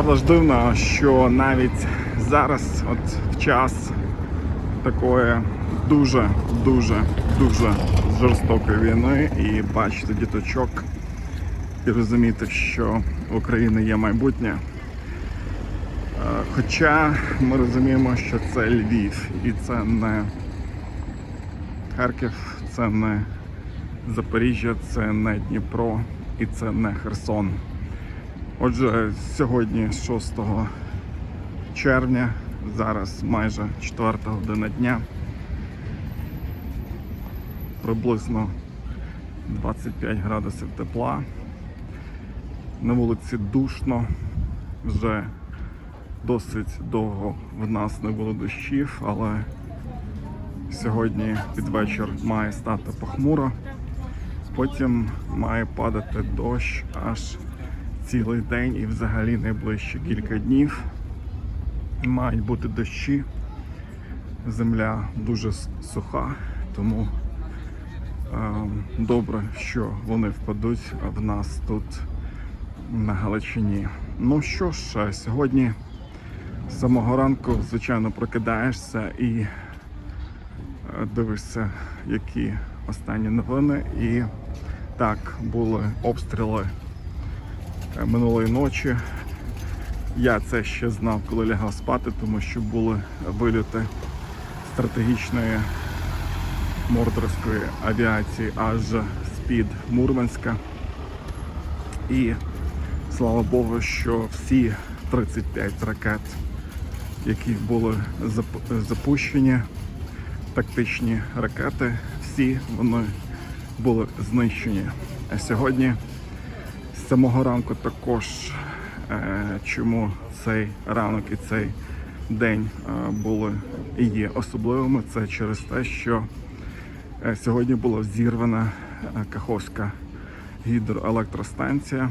Правда ж дивно, що навіть зараз, от в час такої дуже, дуже, жорстокої війни і бачити діточок і розуміти, що в Україні є майбутнє. Е, Хоча ми розуміємо, що це Львів і це не Харків, це не Запоріжжя, це не Дніпро і це не Херсон. Отже, сьогодні 6 червня, зараз майже 4 година дня, приблизно 25 градусів тепла. На вулиці душно, вже досить довго в нас не було дощів, але сьогодні під вечір має стати похмуро. Потім має падати дощ аж цілий день і взагалі найближчі кілька днів. Мають бути дощі. Земля дуже суха, тому е, добре, що вони впадуть в нас тут на Галичині. Ну що ж, сьогодні з самого ранку, звичайно, прокидаєшся і е, дивишся, які останні новини. І так, були обстріли минулої ночі. Я це ще знав, коли лягав спати, тому що були вильоти стратегічної мордорської авіації аж з-під Мурманська. І слава Богу, що всі 35 ракет, які були зап- запущені, тактичні ракети, всі вони були знищені. А сьогодні самого ранку також е, чому цей ранок і цей день е, були і є особливими. Це через те, що е, сьогодні була зірвана Каховська гідроелектростанція,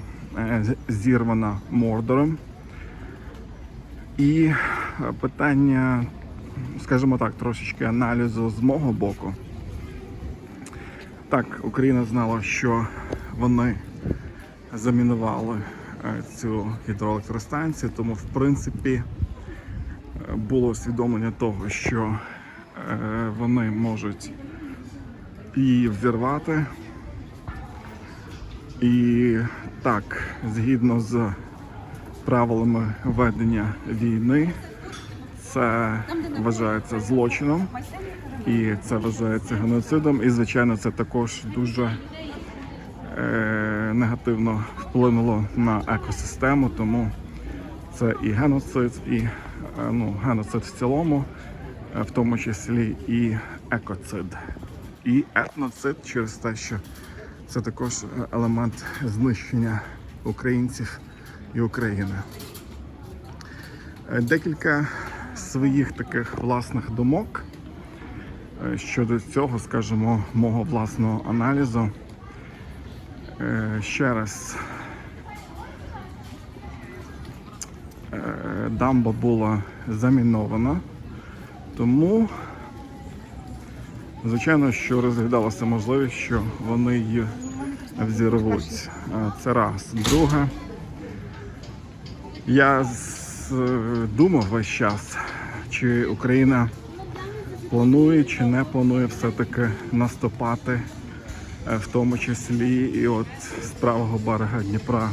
зірвана Мордором. І питання, скажімо так, трошечки аналізу з мого боку. Так, Україна знала, що вони замінували е, цю гідроелектростанцію, тому в принципі е, було усвідомлення того, що е, вони можуть її взірвати. І так, згідно з правилами ведення війни, це вважається злочином і це вважається геноцидом. І, звичайно, це також дуже негативно вплинуло на екосистему, тому це і геноцид, і е, ну, геноцид в цілому, е, в тому числі і екоцид, і етноцид через те, що це також е, елемент знищення українців і України. Декілька своїх таких власних думок щодо цього, скажімо, мого власного аналізу. Е, Ще раз е, дамба була замінована, тому, звичайно, що розглядалася можливість, що вони її взірвуть. Е, Це раз. Друге, я думав весь час, чи Україна планує чи не планує все-таки наступати, в тому числі і от з правого берега Дніпра,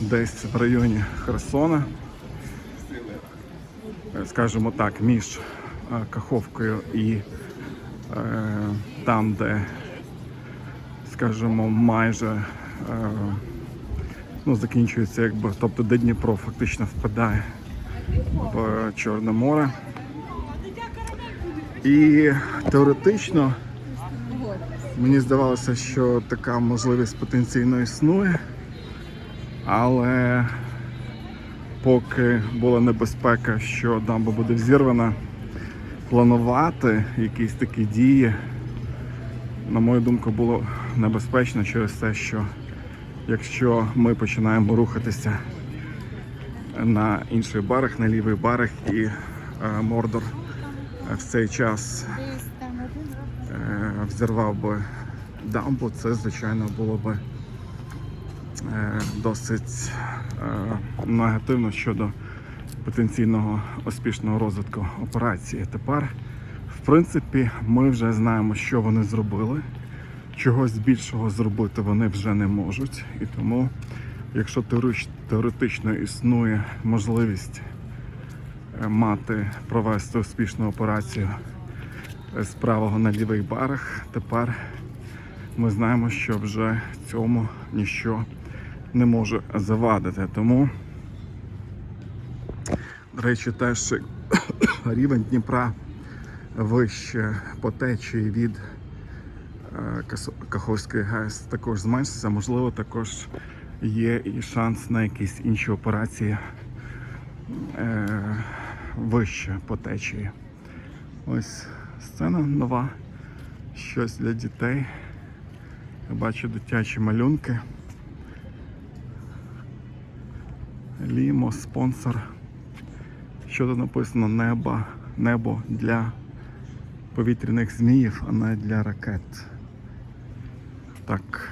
десь в районі Херсона, Е, скажімо так, між е, Каховкою і е, там, де, скажімо, майже е, ну, закінчується, якби, тобто де Дніпро фактично впадає в Чорне море. І теоретично мені здавалося, що така можливість потенційно існує, але поки була небезпека, що дамба буде взірвана, планувати якісь такі дії, на мою думку, було небезпечно через те, що якщо ми починаємо рухатися на інший берег, на лівий берег, і е, Мордор в цей час взірвав би дамбу, це, звичайно, було би е, досить е, негативно щодо потенційного успішного розвитку операції. Тепер, в принципі, ми вже знаємо, що вони зробили. Чогось більшого зробити вони вже не можуть. І тому, якщо теоретично існує можливість е, мати провести успішну операцію з правого на лівий берег, тепер ми знаємо, що вже цьому ніщо не може завадити. Тому, до речі, теж рівень Дніпра вище по течії від е, Каховської ГЕС також зменшиться. Можливо, також є і шанс на якісь інші операції е, вище по течії. Ось сцена нова, щось для дітей. Я бачу дитячі малюнки. Лімо, спонсор. Що тут написано небо, небо для повітряних зміїв, а не для ракет. Так.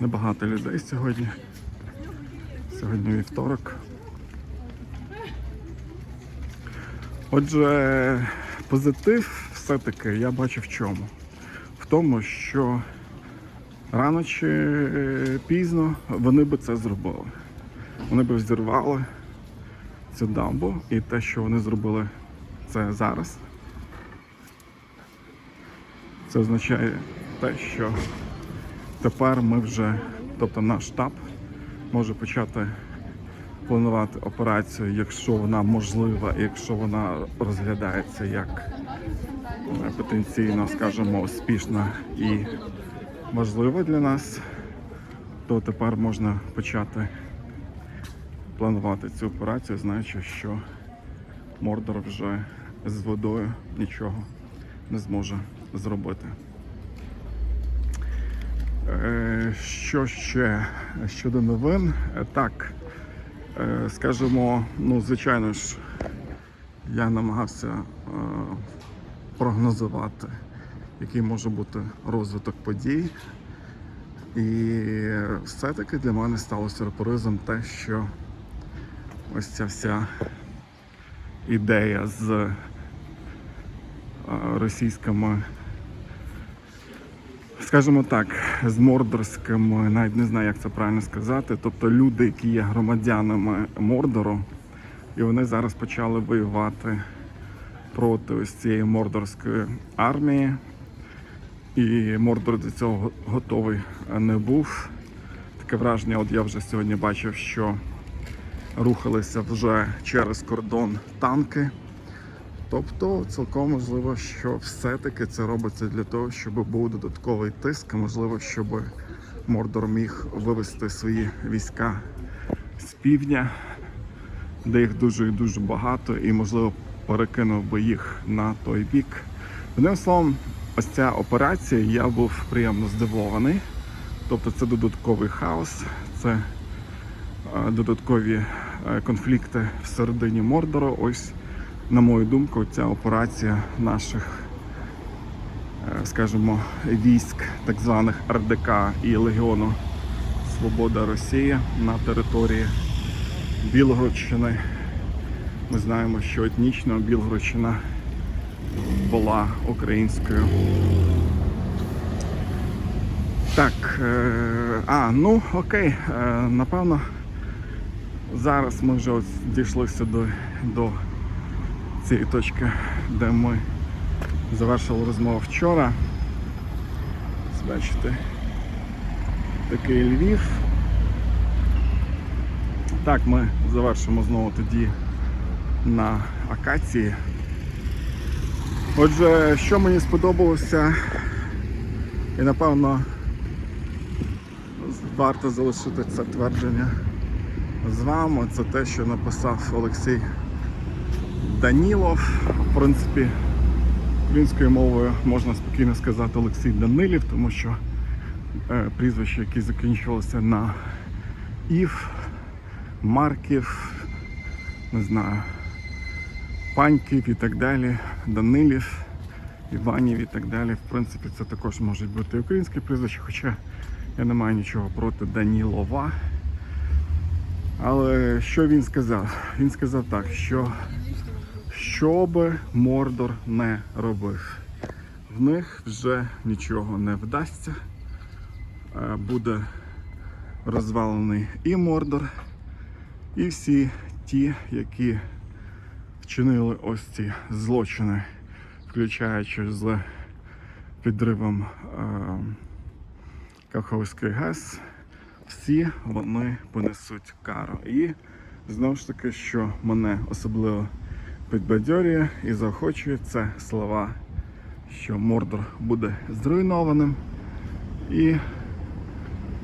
Небагато людей сьогодні. Сьогодні вівторок. Отже, позитив все-таки я бачу в чому? В тому, що рано чи е, пізно вони би це зробили. Вони би взірвали цю дамбу і те, що вони зробили це зараз. Це означає те, що тепер ми вже, тобто наш штаб може почати планувати операцію, якщо вона можлива, якщо вона розглядається як е, потенційно, скажімо, успішна і важлива для нас, то тепер можна почати планувати цю операцію, знаючи, що Мордор вже з водою нічого не зможе зробити. Е, Що ще щодо новин? Е, Так, скажімо, ну, звичайно ж, я намагався е, прогнозувати, який може бути розвиток подій. І все-таки для мене стало сюрпризом те, що ось ця вся ідея з е, російськими, скажімо так, з мордорськими, навіть не знаю, як це правильно сказати. Тобто люди, які є громадянами Мордору, і вони зараз почали воювати проти ось цієї мордорської армії. І Мордор до цього готовий не був. Таке враження, от я вже сьогодні бачив, що рухалися вже через кордон танки. Тобто, цілком можливо, що все-таки це робиться для того, щоб був додатковий тиск, можливо, щоб Мордор міг вивести свої війська з півдня, де їх дуже і дуже багато, і можливо перекинув би їх на той бік. Одним словом, ось ця операція, я був приємно здивований. Тобто це додатковий хаос, це е, додаткові е, конфлікти всередині Мордору. Ось, на мою думку, ця операція наших, е, скажімо, військ, так званих РДК і Легіону Свобода Росії на території Білгородщини. Ми знаємо, що етнічно Білгородщина була українською. Так, е, а, ну окей, е, напевно, зараз ми вже ось дійшлися до, до цієї точки, де ми завершили розмову вчора. Бачите, такий Львів. Так, ми завершимо знову тоді на акації. Отже, що мені сподобалося, і напевно варто залишити це твердження з вами. Це те, що написав Олексій Данілов. В принципі, українською мовою можна спокійно сказати Олексій Данилів, тому що е, прізвища, які закінчувалися на Ів, Марків, не знаю, Паньків і так далі, Данилів, Іванів і так далі. В принципі, це також можуть бути українські прізвища, хоча Я не маю нічого проти Данілова. Але що він сказав? Він сказав так, що що би Мордор не робив, в них вже нічого не вдасться. Е, Буде розвалений і Мордор, і всі ті, які вчинили ось ці злочини, включаючи з підривом е, Каховський ГЕС, всі вони понесуть кару. І знову ж таки, що мене особливо підбадьорює і заохочує, це слова, що Мордор буде зруйнованим. І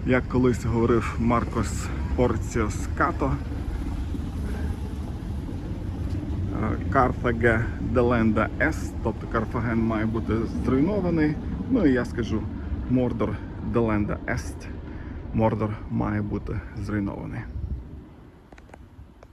як колись говорив Маркос Порціос Като, Карфаге Деленда С, тобто Карфаген має бути зруйнований. Ну і я скажу Мордор Деленда Ест. Мордор має бути зруйнований.